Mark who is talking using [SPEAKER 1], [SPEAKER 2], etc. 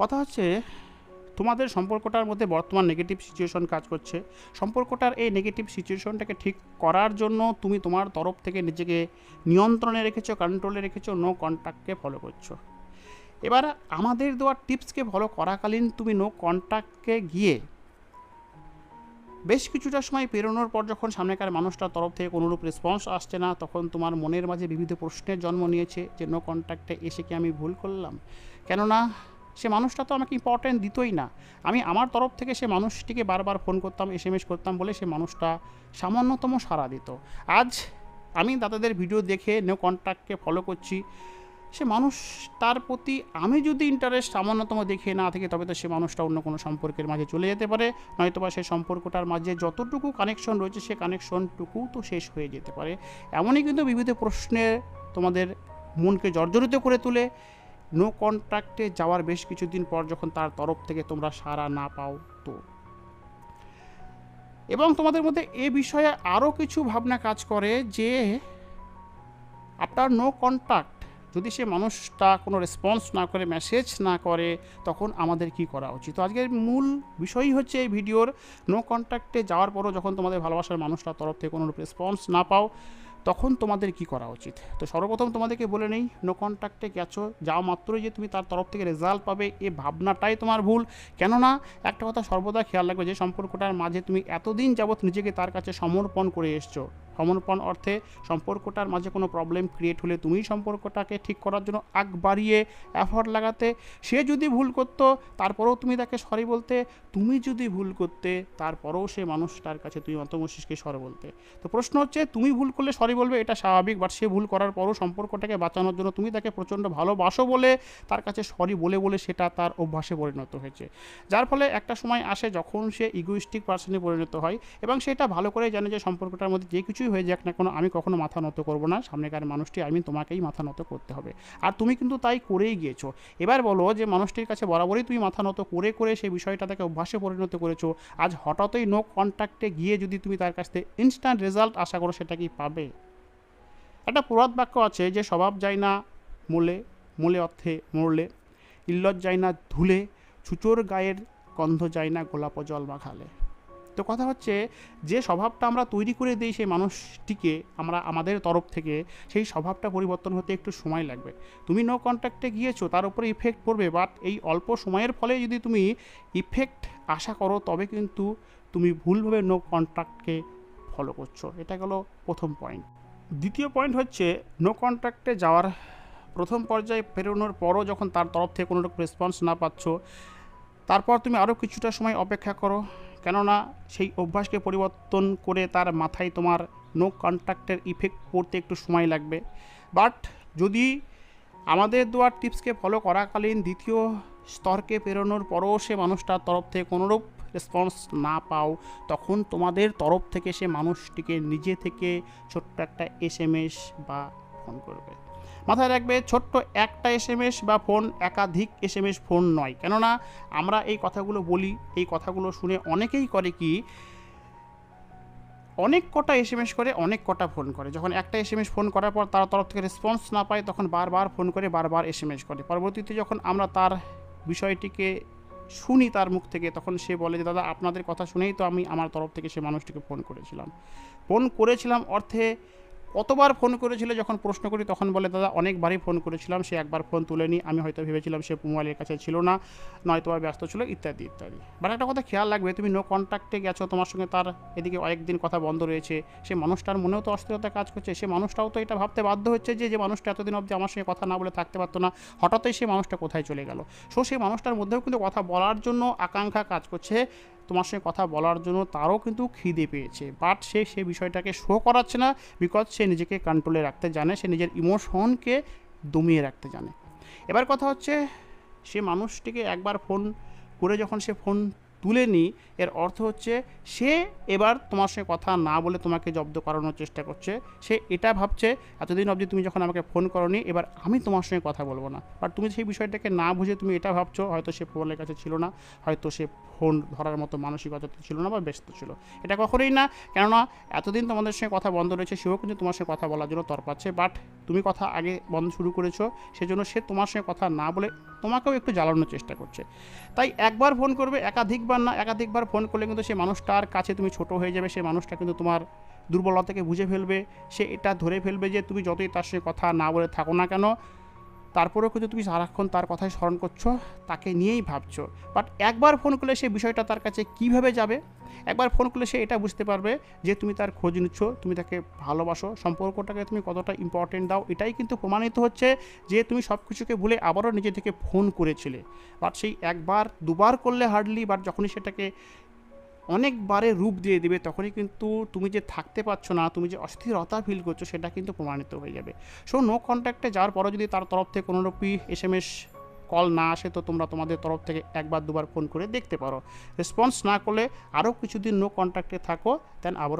[SPEAKER 1] কথা হচ্ছে, তোমাদের সম্পর্কটার মধ্যে বর্তমান নেগেটিভ সিচুয়েশন কাজ করছে। সম্পর্কটার এই নেগেটিভ সিচুয়েশনটাকে ঠিক করার জন্য তুমি তোমার তরফ থেকে নিজেকে নিয়ন্ত্রণে রেখেছো কন্ট্রোলে রেখেছো নো কন্ট্যাক্টকে ফলো করছ। এবার আমাদের দেওয়া টিপসকে ফলো করাকালীন তুমি নো কন্ট্যাক্টকে গিয়ে বেশ কিছুটা সময় পেরোনোর পর যখন সামনেকার মানুষটার তরফ থেকে কোনোরূপ রেসপন্স আসছে না, তখন তোমার মনের মাঝে বিবিধ প্রশ্নের জন্ম নিয়েছে যে নো কন্ট্যাক্টে এসে কি আমি ভুল করলাম? কেননা সে মানুষটা তো আমাকে ইম্পর্টেন্ট দিতই না। আমি আমার তরফ থেকে সে মানুষটিকে বারবার ফোন করতাম এস এম এস করতাম বলে সে মানুষটা সামান্যতম সাড়া দিত। আজ আমি দাদাদের ভিডিও দেখে নো কন্ট্যাক্টকে ফলো করছি। সে মানুষ, তার প্রতি আমি যদি ইন্টারেস্ট সামান্যতম দেখে না থাকি, তবে তো সে মানুষটা অন্য কোনো সম্পর্কের মাঝে চলে যেতে পারে। নয়তোবা সেই সম্পর্কটার মাঝে যতটুকু কানেকশন রয়েছে, সে কানেকশনটুকু তো শেষ হয়ে যেতে পারে। এমনই কিন্তু বিবিধ প্রশ্নে তোমাদের মনকে জর্জরিত করে তুলে। নো কন্ট্রাক্টে যাওয়ার বেশ কিছুদিন পর যখন তার তরফ থেকে তোমরা সাড়া না পাও তো। এবং তোমাদের মধ্যে এ বিষয়ে আরও কিছু ভাবনা কাজ করে যে, আপনার নো কন্ট্যাক্ট যদি সে মানুষটা কোনো রেসপন্স না করে মেসেজ না করে, তখন আমাদের কি করা উচিত? তো আজকের মূল বিষয়ই হচ্ছে এই ভিডিওর নো কন্ট্যাক্টে যাওয়ার পরও যখন তোমাদের ভালোবাসার মানুষটার তরফ থেকে কোনো রেসপন্স না পাও তখন তোমাদের কি করা উচিত? তো সর্বপ্রথম তোমাদেরকে বলে নেই নো কন্ট্যাক্টে গেছো যাওয়া মাত্রই যে তুমি তার তরফ থেকে রেজাল্ট পাবে, এ ভাবনাটাই তোমার ভুল। কেননা, একটা কথা সর্বদা খেয়াল রাখবে যে সম্পর্কটার মাঝে তুমি এতদিন যাবৎ নিজেকে তার কাছে সমর্পণ করে এসছো। সমর্পণ অর্থে সম্পর্কটার মাঝে কোনো প্রবলেম ক্রিয়েট হলে তুমি সম্পর্কটাকে ঠিক করার জন্য আগ বাড়িয়ে এফর্ট লাগাতে। সে যদি ভুল করতো, তারপরেও তুমি তাকে সরি বলতে। তুমি যদি ভুল করতে, তারপরেও সে মানুষটার কাছে তুমি অন্তমস্তিষ্কে সরে বলতে। তো প্রশ্ন হচ্ছে, তুমি ভুল করলে সরি বলবে, এটা স্বাভাবিক। বাট সে ভুল করার পরও সম্পর্কটাকে বাঁচানোর জন্য তুমি তাকে প্রচণ্ড ভালোবাসো বলে, তার কাছে সরি বলে বলে সেটা তার অভ্যাসে পরিণত হয়েছে। যার ফলে একটা সময় আসে যখন সে ইগোইস্টিক পার্সনে পরিণত হয় এবং সেটা ভালো করে জানে যে সম্পর্কটার মধ্যে যে কিছুই হয়ে যাক না কোনো, আমি কখনো মাথা নত করব না। সামনেকার মানুষটি আমি তোমাকেই মাথা নত করতে হবে। আর তুমি কিন্তু তাই করেই গিয়েছো। এবার বলো যে, মানুষটির কাছে বরাবরই তুমি মাথা নত করে করে সেই বিষয়টা তাকে অভ্যাসে পরিণত করেছ। আজ হঠাৎই নো কন্ট্যাক্টে গিয়ে যদি তুমি তার কাছ থেকে ইনস্ট্যান্ট রেজাল্ট আশা করো, সেটা কি পাবে? একটা পুরাত বাক্য আছে যে, স্বভাব যায় না মূলে মূলে অর্থে মরলে ইল্লত যায় না ধুলে, ছুচোর গায়ের গন্ধ যায় না গোলাপ জল মাখালে তো কথা হচ্ছে যে স্বভাবটা আমরা তৈরি করে দিই সেই মানুষটিকে আমরা আমাদের তরফ থেকে, সেই স্বভাবটা পরিবর্তন হতে একটু সময় লাগবে। তুমি নো কন্ট্যাক্টে গিয়েছো, তার উপরে ইফেক্ট পড়বে বাট এই অল্প সময়ের ফলে যদি তুমি ইফেক্ট আশা করো, তবে কিন্তু তুমি ভুলভাবে নো কন্ট্যাক্টকে ফলো করছ। এটা গেলো প্রথম পয়েন্ট দ্বিতীয় পয়েন্ট হচ্ছে নো কন্ট্যাক্টে যাওয়ার প্রথম পর্যায়ে পেরোনোর পরও যখন তার তরফ থেকে কোনো রকম রেসপন্স না পাচ্ছ, তারপর তুমি আরও কিছুটা সময় অপেক্ষা করো। কেননা সেই অভ্যাসকে পরিবর্তন করে তার মাথায় তোমার নো কন্ট্যাক্টের ইফেক্ট পড়তে একটু সময় লাগবে। বাট যদি আমাদের দেওয়া টিপসকে ফলো করাকালীন দ্বিতীয় স্তরকে পেরোনোর পরও সে মানুষটার তরফ থেকে কোনোরূপ রেসপন্স না পাও, তখন তোমাদের তরফ থেকে সে মানুষটিকে নিজে থেকে ছোট্ট একটা এস বা ফোন করবে। মাথায় রাখবে, ছোট্ট একটা এস বা ফোন একাধিক এস এম ফোন নয়। কেননা, আমরা এই কথাগুলো বলি, এই কথাগুলো শুনে অনেকেই করে কি, অনেক কটা এস করে, অনেক কটা ফোন করে। যখন একটা এস ফোন করার পর তার তরফ থেকে রেসপন্স না পায়, তখন বারবার ফোন করে, বারবার এস এম এস করে। পরবর্তীতে যখন আমরা তার বিষয়টিকে শুনি তার মুখ থেকে, তখন সে বলে যে, দাদা, আপনাদের কথা শুনেই তো আমি আমার তরফ থেকে সে মানুষটিকে ফোন করেছিলাম। ফোন করেছিলাম অর্থে কতবার ফোন করেছিল যখন প্রশ্ন করি তখন বলে, দাদা, অনেকবারই ফোন করেছিলাম, সে একবার ফোন তুলেনি। আমি হয়তো ভেবেছিলাম সে মোবাইলের কাছে ছিল না, নয়তো বা ব্যস্ত ছিল, ইত্যাদি ইত্যাদি। বাট একটা কথা খেয়াল রাখবে, তুমি নো কন্ট্যাক্টে গেছো, তোমার সঙ্গে তার এদিকে অনেকদিন কথা বন্ধ রয়েছে, সে মানুষটার মনেও তো অস্থিরতা কাজ করছে, সে মানুষটাও তো এটা ভাবতে বাধ্য হচ্ছে যে যে মানুষটা এতদিন অবধি আমার সঙ্গে কথা না বলে থাকতে পারতো না, হঠাৎই সে মানুষটা কোথায় চলে গেল। সো সেই মানুষটার মধ্যেও কিন্তু কথা বলার জন্য আকাঙ্ক্ষা কাজ করছে তোমার সঙ্গে কথা বলার জন্য তারও কিন্তু খিদে পেয়েছে। বাট সে সে বিষয়টাকে শো করাচ্ছে না বিকজ সে নিজেকে কন্ট্রোলে রাখতে জানে, সে নিজের ইমোশনকে দমিয়ে রাখতে জানে। এবার কথা হচ্ছে, সে মানুষটিকে একবার ফোন করে যখন সে ফোন তুলে নিই, এর অর্থ হচ্ছে সে এবার তোমার সঙ্গে কথা না বলে তোমাকে জব্দ করানোর চেষ্টা করছে, সে এটা ভাবছে, এতদিন অবধি তুমি যখন আমাকে ফোন করনি, এবার আমি তোমার সঙ্গে কথা বলব না। বাট তুমি সেই বিষয়টাকে না বুঝে তুমি এটা ভাবছ, হয়তো সে ফোনের কাছে ছিল না, হয়তো সে ফোন ধরার মতো মানসিকতা ছিল না বা ব্যস্ত ছিল। এটা কখনোই না, কেননা এতদিন তোমাদের সঙ্গে কথা বন্ধ রয়েছে, সেও কিন্তু তোমার সঙ্গে কথা বলার জন্য তরপাচ্ছে বাট তুমি কথা আগে বন্ধ শুরু করেছ, সেজন্য সে তোমার সঙ্গে কথা না বলে তোমাকেও একটু জ্বালানোর চেষ্টা করছে। তাই একবার ফোন করবে একাধিকবার না একাধিকবার ফোন করলে কিন্তু সেই মানুষটার কাছে তুমি ছোট হয়ে যাবে, সেই মানুষটা কিন্তু তোমার দুর্বলতাকে বুঝে ফেলবে, সে এটা ধরে ফেলবে যে তুমি যতই তার সঙ্গে কথা না বলে থাকো না কেন তারপরেও কিন্তু তুমি সারাক্ষণ তার কথাই স্মরণ করছ, তাকে নিয়েই ভাবছ। বাট একবার ফোন করলে সেই বিষয়টা তার কাছে কীভাবে যাবে? একবার ফোন করলে সে এটা বুঝতে পারবে যে তুমি তার খোঁজ নিচ্ছ, তুমি তাকে ভালোবাসো, সম্পর্কটাকে তুমি কতটা ইম্পর্টেন্ট দাও, এটাই কিন্তু প্রমাণিত হচ্ছে যে তুমি সব কিছুকে ভুলে আবারও নিজে থেকে ফোন করেছিলে। বাট সেই একবার, দুবার করলে হার্ডলি বাট যখনই সেটাকে অনেকবারে রূপ দিয়ে দেবে, তখনই কিন্তু তুমি যে থাকতে পারছ না, তুমি যে অস্থিরতা ফিল করছ, সেটা কিন্তু প্রমাণিত হয়ে যাবে। সো নো কন্ট্যাক্টে যাওয়ার পরও যদি তার তরফ থেকে কোনো কোনোরূপই এস এম এস কল না আসে, তো তোমরা তোমাদের তরফ থেকে একবার দুবার ফোন করে দেখতে পারো। রেসপন্স না করলে আরও কিছুদিন নো কন্ট্যাক্টে থাকো দেন আবারও